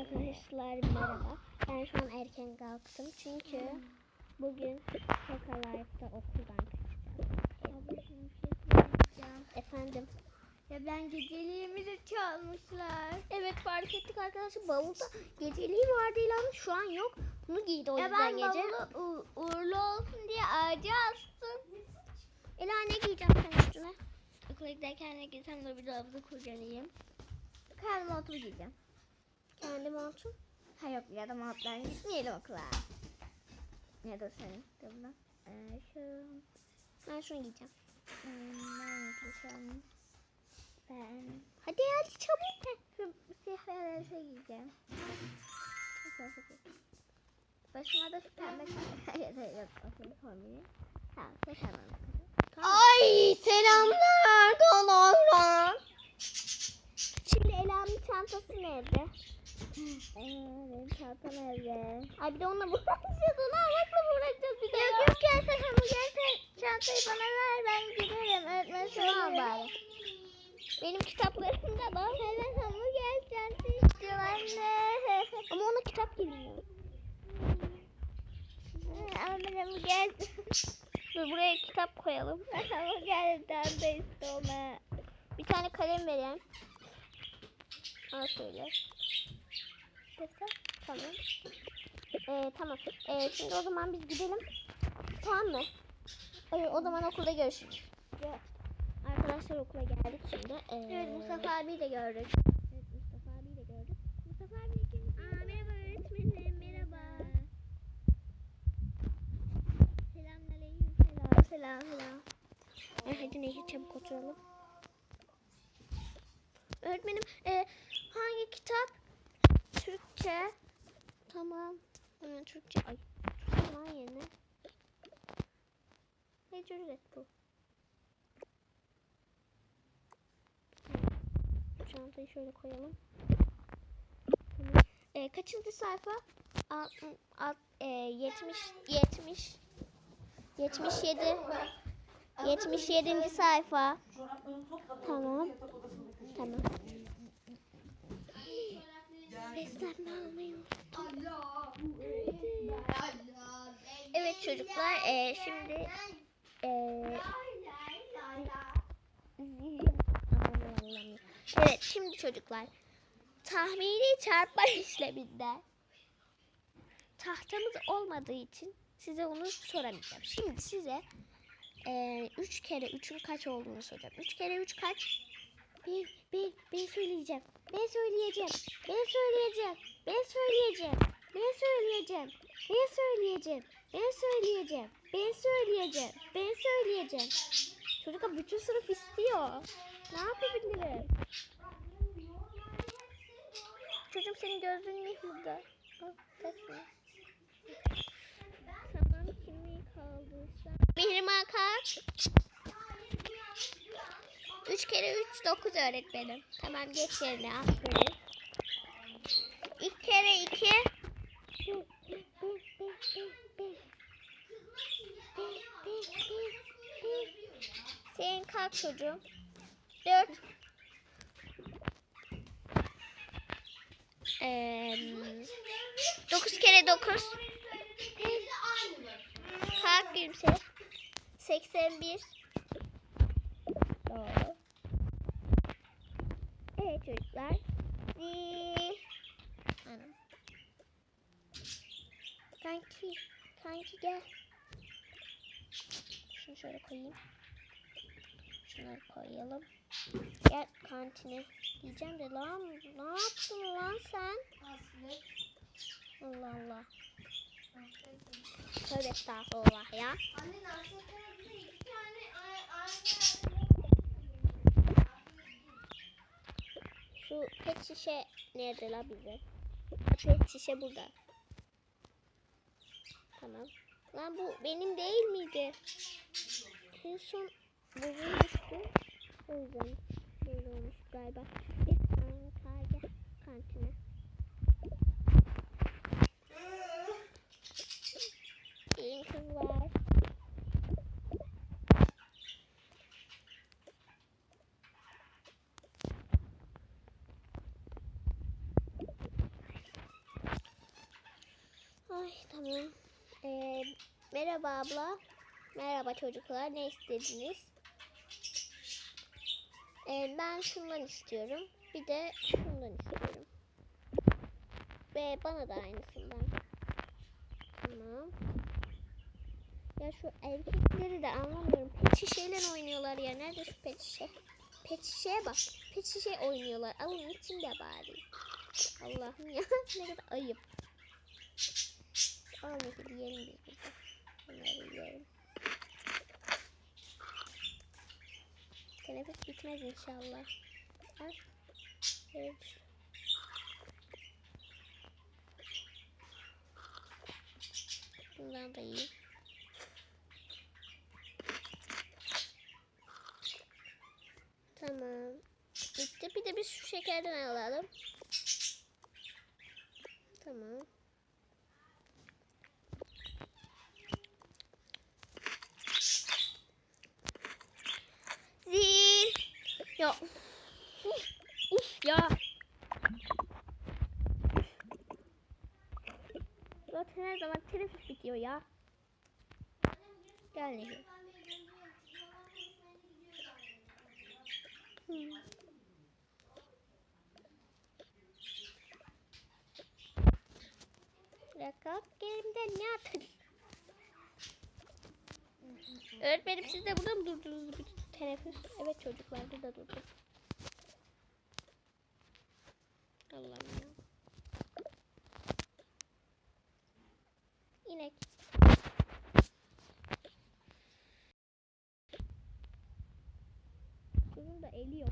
Arkadaşlar merhaba. Ben şu an erken kalktım çünkü bugün Kaka Life'da okuldan kaçacağım. Efendim. Ya ben geceliğimi de çalmışlar. Evet fark ettik arkadaşlar bavulda geceliği vardı ilan şu an yok. Bunu giydi o Ya yüzden ben gece. bavulu u- uğurlu olsun diye ağaca astım. Ela ne giyeceğim sen üstüne? Okula giderken ne giysem de bir dolabı kurcalayayım. Kendi montumu giyeceğim. Kendi montun. Ha yok ya da montlar gitmeyelim okula. Ne de senin? Lan. Ee, şu... Ben şunu giyeceğim. Hmm, ben giysem... Ben... Hadi hadi çabuk. Şu siyah beyaz elbise giyeceğim. Başıma da şu pembe ya da yok okul formu. Tamam, tamam. Ay selamlar dolarlar. Şimdi Ela'nın çantası nerede? Benim çantam evde. Ay bir de onunla uğraşacağız. Onu almakla mı uğraşacağız bir de? Yok yok gel sen hamburger çantayı bana ver ben giderim. Öğretmen Şunu al bari. Benim kitaplarımda da. Evet hamburger çantayı istiyor anne. Ama ona kitap girmiyor. Ama ben hamburger Dur buraya kitap koyalım. hamburger çanta istiyorum. Bir tane kalem vereyim. Al şöyle. Tamam. Ee, tamam. Ee, şimdi o zaman biz gidelim. Tamam mı? Ee, o zaman okulda görüşürüz. Arkadaşlar okula geldik şimdi. Ee, Evet Mustafa abiyi de gördük. Evet Mustafa abiyi de gördük. Mustafa abi kim? Aa, merhaba öğretmenim merhaba. Selamünaleyküm. Selam selam selam. Ee, hadi neyse çabuk oturalım. Öğretmenim e, hangi kitap? Türkçe. Tamam. Hemen Türkçe. Ay. Lan yerine. Ne cüret bu? Çantayı şöyle koyalım. Tamam. E, kaçıncı sayfa? Alt, alt, e, 70 70 77 77. sayfa. Tamam. Tamam. Evet çocuklar e, şimdi e, Evet şimdi çocuklar tahmini çarpma işleminde tahtamız olmadığı için size onu soramayacağım. Şimdi size 3 kere 3'ün kaç olduğunu soracağım. 3 kere 3 kaç? Bir, bir, ben söyleyeceğim. Ben söyleyeceğim. Ben söyleyeceğim. Ben söyleyeceğim. Ben söyleyeceğim. Ben söyleyeceğim. Ben söyleyeceğim. Ben söyleyeceğim. Ben söyleyeceğim. Çocuklar bütün sınıf istiyor. Ne yapabilirim? Çocuğum senin gözlüğün ne burada? Tamam kimi kaldıysa. Mihrimah kaç? 3 kere 3 9 öğretmenim. Tamam geç yerine aferin. 2 kere 2 Senin kalk çocuğum. 4 9 kere 9 Kalk gülümse. 81 Doğru. Evet çocuklar. Ee, anam. Kanki, kanki gel. Şunu şöyle koyayım. Şunları koyalım. Gel kantine. Diyeceğim de lan ne yaptın lan sen? Allah Allah. Tövbe estağfurullah ya. Şu pet şişe nerede la bize? Pet şişe burada. Tamam. Lan bu benim değil miydi? En son bozulmuştu. O yüzden böyle galiba. Bir Antalya kantine. İyi kızlar. Ay tamam. Ee, merhaba abla. Merhaba çocuklar. Ne istediniz? Ee, ben şundan istiyorum. Bir de şundan istiyorum. Ve bana da aynısından. Tamam. Ya şu erkekleri de anlamıyorum. Pet şişeyle oynuyorlar ya. Nerede şu pet şişe? Pet şişeye bak. Pet şişe oynuyorlar. Alın içinde bari. Allah'ım ya. ne kadar ayıp. Al neyse yiyelim biz burada. Bunları yiyelim. Teneffüs bitmez inşallah. Al. Düştü. Bundan da yiyeyim. Tamam. Bitti. Bir de biz şu şekerden alalım. Tamam. Ya. Uf, uf ya. Zaten her zaman teneffüs bitiyor ya. Gel Nehir. Hmm. Kalk yerimden ne atın? Öğretmenim siz de burada mı durdunuz teneffüs? Evet çocuklar burada durduk. Allah'ım ya. İnek. Bunun da eli yok.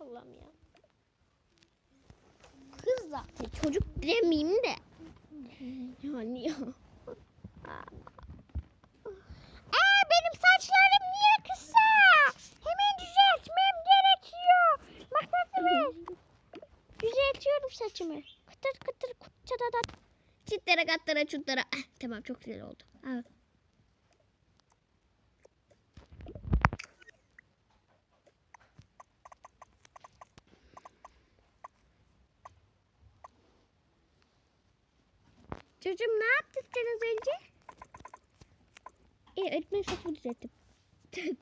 Allah'ım ya. Kız zaten çocuk demeyeyim de. Yani ya. Çutlara. Ah, tamam çok güzel oldu. Al. Çocuğum ne yaptın sen az önce? E, öğretmen saçımı düzelttim.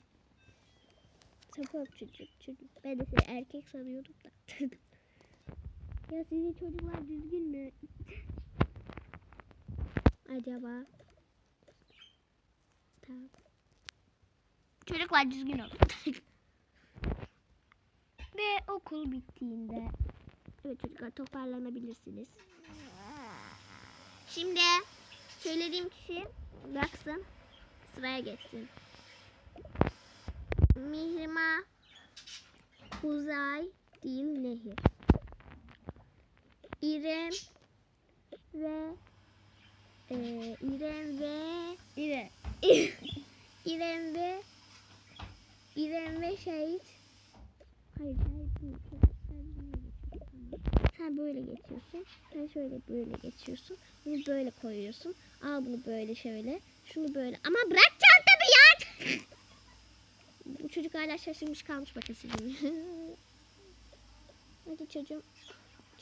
Sapık çocuk, çocuk. Ben de seni erkek sanıyordum da. ya sizin çocuklar düzgün mü? Acaba? Tamam. Çocuklar düzgün olsun. Ve okul bittiğinde Evet çocuklar toparlanabilirsiniz. Şimdi söylediğim kişi bıraksın. Sıraya geçsin. Mihrimah Uzay değil Nehir. İrem ve e, İrem ve İrem. İrem ve İrem ve Şehit. Hayır, hayır. Sen böyle geçiyorsun. Sen şöyle böyle geçiyorsun. Bunu böyle koyuyorsun. Al bunu böyle şöyle. Şunu böyle. Ama bırak çantamı ya. Bu çocuk hala şaşırmış kalmış bakın sizin. Hadi çocuğum.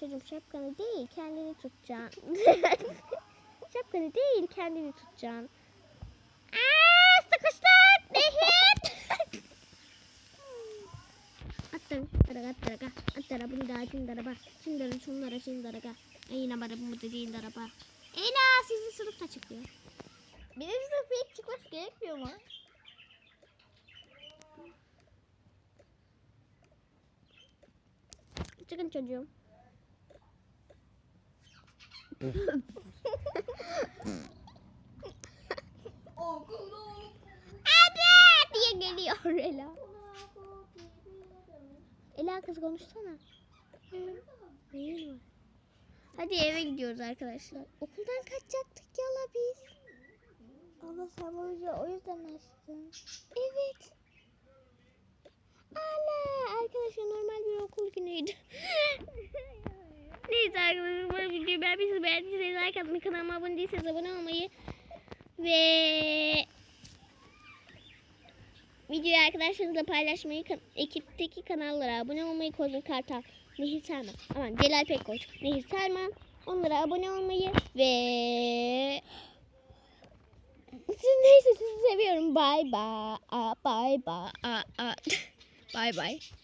Çocuğum şapkanı değil kendini tutacaksın. Şapkanı değil kendini tutacaksın. Aa, sıkıştın. Nehir. Attım. Attara attara attara bunu da cindara bak. Cindara şunlara cindara ga. Eyna bana bu da cindara bak. Eyna sizin sınıfta çıkıyor. Benim sınıfa ilk çıkması gerekmiyor mu? Çıkın çocuğum. Abi diye geliyor Ela. Ela kız konuşsana. Neyin var? Hadi eve gidiyoruz arkadaşlar. Okuldan kaçacaktık yala biz. Abla sen bu yüzden o yüzden açtın. Evet. Ala arkadaşlar normal bir okul günüydü. Neyse arkadaşlar bu videoyu beğendiyseniz beğendiyseniz like atmayı kanalıma abone değilseniz abone olmayı ve videoyu arkadaşlarınızla paylaşmayı ekipteki kanallara abone olmayı Kozun Kartal, Nehir Selman, aman Celal Pekkoç, Nehir Selman Onlara abone olmayı ve siz neyse sizi seviyorum. Bye bye. Bye bye. Bye bye.